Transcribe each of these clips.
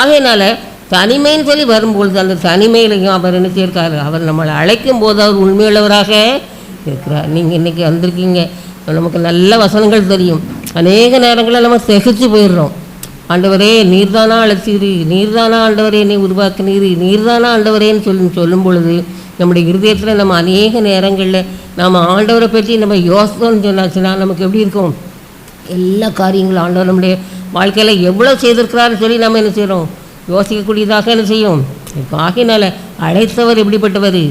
ஆகையினால தனிமைன்னு சொல்லி வரும்பொழுது அந்த தனிமையிலையும் அவர் என்ன செய்யிருக்காரு? அவர் நம்மளை அழைக்கும் போது அவர் உண்மையுள்ளவராக இருக்கிறார். நீங்கள் இன்றைக்கி வந்திருக்கீங்க. நமக்கு நல்ல வசனங்கள் தெரியும். அநேக நேரங்களில் நம்ம செகிச்சு போயிடுறோம். ஆண்டவரே நீர்தானா அழைச்சிரு. நீர்தானா ஆண்டவரே நீ உருவாக்குனீர். நீர்தானா ஆண்டவரேன்னு சொல்லி சொல்லும் பொழுது நம்முடைய இருதயத்தில் நம்ம அநேக நேரங்களில் நம்ம ஆண்டவரை பற்றி நம்ம யோசனைன்னு சொன்னாச்சுன்னா நமக்கு எப்படி இருக்கும்? எல்லா காரியங்களும் ஆண்டவர் நம்முடைய வாழ்க்கையில் எவ்வளோ செய்திருக்கிறாருன்னு சொல்லி நம்ம என்ன செய்கிறோம் யோசிக்கக்கூடியதாக என்ன செய்யும். இப்போ ஆகினால அழைத்தவர் எப்படிப்பட்டவர்?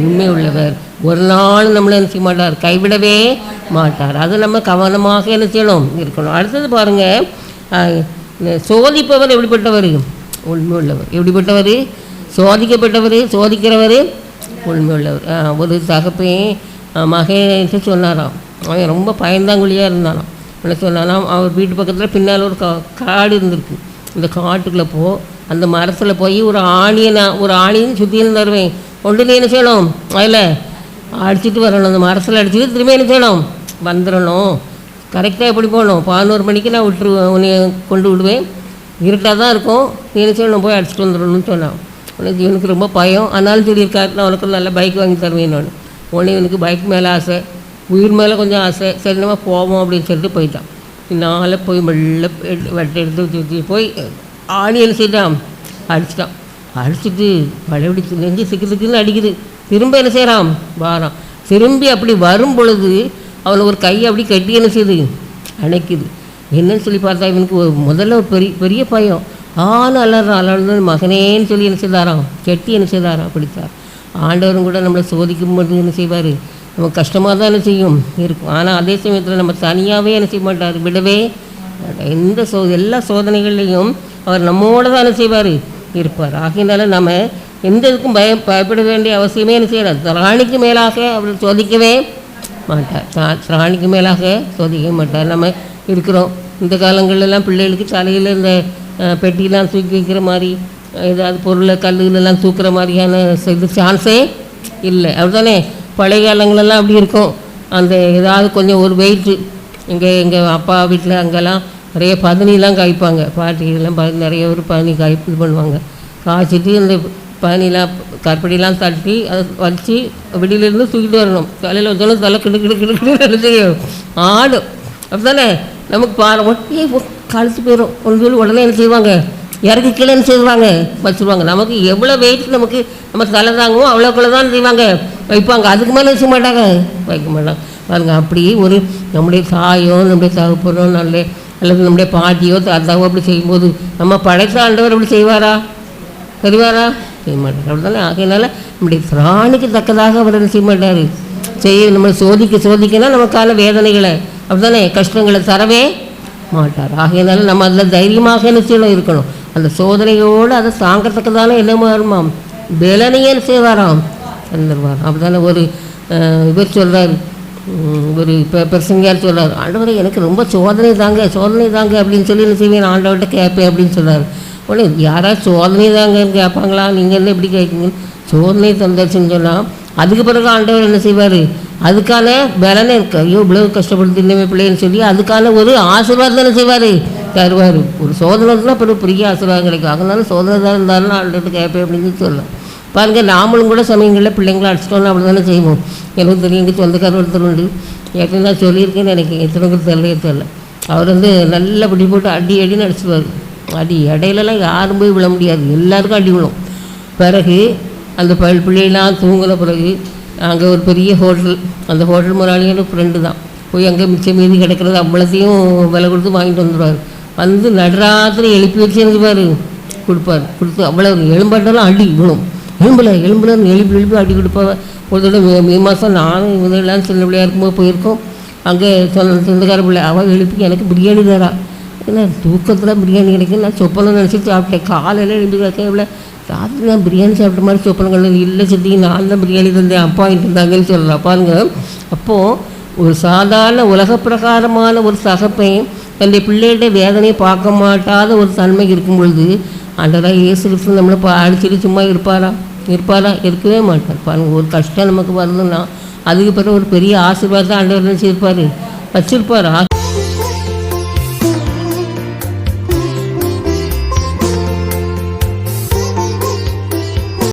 உண்மை உள்ளவர் ஒரு நாள் நம்மளை என்ன செய்ய மாட்டார்? கைவிடவே மாட்டார். அது நம்ம கவனமாக என்ன செய்யணும்? இருக்கணும். அடுத்தது பாருங்கள் சோதிப்பவர் எப்படிப்பட்டவர்? உண்மை உள்ளவர் எப்படிப்பட்டவர்? சோதிக்கப்பட்டவர் சோதிக்கிறவர் உண்மை உள்ளவர் ஆ, ஒரு தகப்பையும் மகன்ட்டு சொன்னாராம். அவன் ரொம்ப பயந்தாங்குழியாக இருந்தானாம் என்ன சொன்னாலாம் அவர் வீட்டு பக்கத்தில் பின்னால் ஒரு கா காடு இருந்திருக்கு. இந்த காட்டுக்குள்ளே போ. அந்த மரத்தில் போய் ஒரு ஆணியை நான் ஒரு ஆணியும் சுற்றின்னு தருவேன் கொண்டு நீ என்ன செய்யணும்? அதில் அடிச்சிட்டு வரணும். அந்த மரத்தில் அடிச்சுட்டு திரும்ப என்ன செய்யணும்? வந்துடணும் கரெக்டாக எப்படி போகணும்? பதினோரு மணிக்கு நான் விட்டுருவேன் உன்னை கொண்டு விடுவேன். இருட்டாக தான் இருக்கும். நீ என்ன செய்யணும்? போய் அடிச்சுட்டு வந்துடணும்னு சொன்னான். உனக்கு இவனுக்கு ரொம்ப பயம். ஆனாலும் சொல்லியிருக்காரு நான் உனக்கு நல்ல பைக் வாங்கி தருவேன் நான். உடனே இவனுக்கு பைக் மேலே ஆசை. உயிர் மேலே கொஞ்சம் ஆசை. சரி நம்ம போவோம் அப்படின்னு சொல்லிட்டு போயிட்டான். நாளை போய் மெல்ல வெட்டை எடுத்து சுற்றி போய் ஆணி தான் செய்தான். அடிச்சிட்டான். அடிச்சிட்டு பழையபடி நெஞ்சு சிக்கு சிக்குன்னு அடிக்குது. திரும்ப என்ன செய்கிறான் வாரான். திரும்பி அப்படி வரும் பொழுது அவனை ஒரு கையை அப்படி கட்டி என்ன செய்யுது அணைக்குது. என்னன்னு சொல்லி பார்த்தா இவனுக்கு ஒரு முதல்ல ஒரு பெரிய பெரிய பயம். ஆன அலறான் அலர்ந்து மகனேன்னு சொல்லி என்ன செய்தாராம்? கெட்டி என்ன செய்தாராம்? பிடித்தார். ஆண்டவரும் கூட நம்மளை சோதிக்கும் போது என்ன செய்வார்? நமக்கு கஷ்டமாக தான் என்ன செய்யும்? இருக்கும். ஆனால் அதே சமயத்தில் நம்ம தனியாகவே என்ன செய்ய மாட்டார்? விடவே எந்த சோ எல்லா சோதனைகள்லையும் அவர் நம்மோட தானே செய்வார் இருப்பார். ஆகையினால நம்ம எந்த இதுக்கும் பய பயப்பட வேண்டிய அவசியமே என்ன செய்யலாம் திராணிக்கு மேலாக அவர் சோதிக்கவே மாட்டார். திராணிக்கு மேலாக சோதிக்கவே மாட்டார். நம்ம இருக்கிறோம். இந்த காலங்கள்லாம் பிள்ளைகளுக்கு தலையில் இந்த பெட்டிலாம் தூக்கி வைக்கிற மாதிரி ஏதாவது பொருளை கல்லுகளெல்லாம் தூக்குற மாதிரியான இது சான்ஸே இல்லை. அப்படிதானே பழைய காலங்களெல்லாம் அப்படி இருக்கும். அந்த ஏதாவது கொஞ்சம் ஒரு வெயிட்டு இங்கே எங்கள் அப்பா வீட்டில் அங்கெல்லாம் நிறைய பதனிலாம் காய்ப்பாங்க. பாட்டிலாம் ப நிறைய ஒரு பதனி காய் இது பண்ணுவாங்க. காய்ச்சிட்டு அந்த பதனிலாம் கற்படிலாம் தட்டி அதை வச்சு வெளியிலேருந்து தூக்கிட்டு வரணும். தலையில் வச்சாலும் தலை கிடு கிடு கிடு கிடு செய்யும் ஆடும் அப்படிதானே நமக்கு பாரு ஒட்டே கழுத்து போயிடும் ஒன்று சொல்லி உடனே என்ன செய்வாங்க? இறக்கி கீழே என்ன செய்வாங்க? வச்சுருவாங்க. நமக்கு எவ்வளோ வெயிட் நமக்கு நம்ம தலை தாங்குமோ அவ்வளோக்குள்ள தான் செய்வாங்க? வைப்பாங்க. அதுக்கு மேலே வச்சுக்க மாட்டாங்க. வைக்க மாட்டாங்க. பாருங்க அப்படி ஒரு நம்முடைய சாயம் நம்முடைய தகப்பனோ நல்ல அல்லது நம்முடைய பாட்டியோ தாத்தாவோ அப்படி செய்யும்போது நம்ம படைத்த ஆண்டவர் அப்படி செய்வாரா? சரிவாரா செய்ய மாட்டார். அப்படிதானே ஆகையினால நம்முடைய பிராணிக்கு தக்கதாக அவர் என்ன செய்ய மாட்டார்? செய்ய நம்ம சோதிக்க சோதிக்கனா நமக்கான வேதனைகளை அப்படிதானே கஷ்டங்களை தரவே மாட்டார். ஆகையினால நம்ம அதில் தைரியமாக என்ன செய்யணும்? இருக்கணும். அந்த சோதனையோடு அதை தாங்கத்தக்கதான என்ன மாறுமாம் பலனையே செய்வாராம். தந்துடுவார் அப்படிதானே ஒரு இவர் சொல்கிறார் ஒரு இப்போ பிரசங்கியார் சொல்கிறார் ஆண்டவரே எனக்கு ரொம்ப சோதனை தாங்க சோதனை தாங்க அப்படின்னு சொல்லி என்ன செய்வேன் ஆண்டவர்கிட்ட கேட்பேன் அப்படின்னு சொன்னார் உடனே யாராவது சோதனை தாங்கன்னு கேட்பாங்களா? நீங்கள் என்ன இப்படி கேட்குங்க? சோதனை தந்தாச்சுன்னு சொன்னால் அதுக்கு பிறகு ஆண்டவர் என்ன செய்வார்? அதுக்கான பலனை இருக்கு. ஐயோ இவ்வளோ கஷ்டப்படுத்து இனிமே பிள்ளைன்னு சொல்லி அதுக்கான ஒரு ஆசீர்வாதம் என்ன செய்வார்? தருவார். ஒரு சோதனை சோதனைனா பிறகு பெரிய ஆசீர்வாதம் கிடைக்கும். அதனால சோதனை தான் இருந்தாலும் ஆண்டவர்கிட்ட கேட்பேன் அப்படின்னு சொல்லலாம். பாருங்கள் நாமளும் கூட சமயங்களில் பிள்ளைங்களை அடிச்சிட்டோம்னா அப்படி தானே செய்வோம். எனக்கு தெரியும் சொந்தக்காரர் ஒருத்தர் உண்டு. ஏற்கனவே நான் சொல்லியிருக்கேன்னு எனக்கு எத்தனைக்கு பேர் தெரியல அவர் வந்து நல்ல பிடி போட்டு அடி அடின்னு அடிச்சுவார் அடி இடையிலலாம் யாரும் போய் விழ முடியாது. எல்லாருக்கும் அடி விழும். பிறகு அந்த பல் பிள்ளைலாம் தூங்கின பிறகு அங்கே ஒரு பெரிய ஹோட்டல். அந்த ஹோட்டல் முதலாளியோட ஃப்ரெண்டு தான். போய் அங்கே மிச்சம் மீதி கிடக்கிறது அவ்வளோத்தையும் விலை கொடுத்து வாங்கிட்டு வந்துடுவார் வந்து நடராத்திரி எழுப்பி வச்சு எனக்கு பாரு கொடுப்பார். கொடுத்து அவ்வளோ எலும்பாட்டெல்லாம் அடி விழும். எலும்பில் எலும்பில் எழுப்பி எலும்பு அடி கொடுப்பாங்க ஒரு தடவை மே மாதம் நானும் இவங்கெல்லாம் சின்ன பிள்ளையா இருக்கும்போது போயிருக்கோம். அங்கே சொந்த சொந்தக்கார பிள்ளை அவள் எழுப்பி எனக்கு பிரியாணி தரா ஏன்னா தூக்கத்தில் பிரியாணி கிடைக்கும் நான் சொப்பனம் நினச்சி சாப்பிட்டேன். காலையில் எழுந்து கேட்கல ராத்திரி நான் பிரியாணி சாப்பிட்ட மாதிரி சொப்பனங்கள் இல்லை சொல்லி நான் தான் பிரியாணி தந்தேன் அப்பா வாங்கிட்டு இருந்தாங்கன்னு சொல்லலாம் பாருங்க. அப்போது ஒரு சாதாரண உலக பிரகாரமான ஒரு சகப்பையும் தன்னுடைய பிள்ளைகளுடைய வேதனையை பார்க்க மாட்டாத ஒரு தன்மை இருக்கும் பொழுது அதெல்லாம் இயேசு நம்மளை பா அடிச்சுட்டு சும்மா இருப்பாரா? இருப்பாரா? இருக்கவே மாட்டார். பாருங்க ஒரு கஷ்டம் நமக்கு வருதுன்னா அதுக்கு பிறகு ஒரு பெரிய ஆசீர்வாதம் ஆண்டவர் வச்சிருப்பார் வச்சிருப்பார்.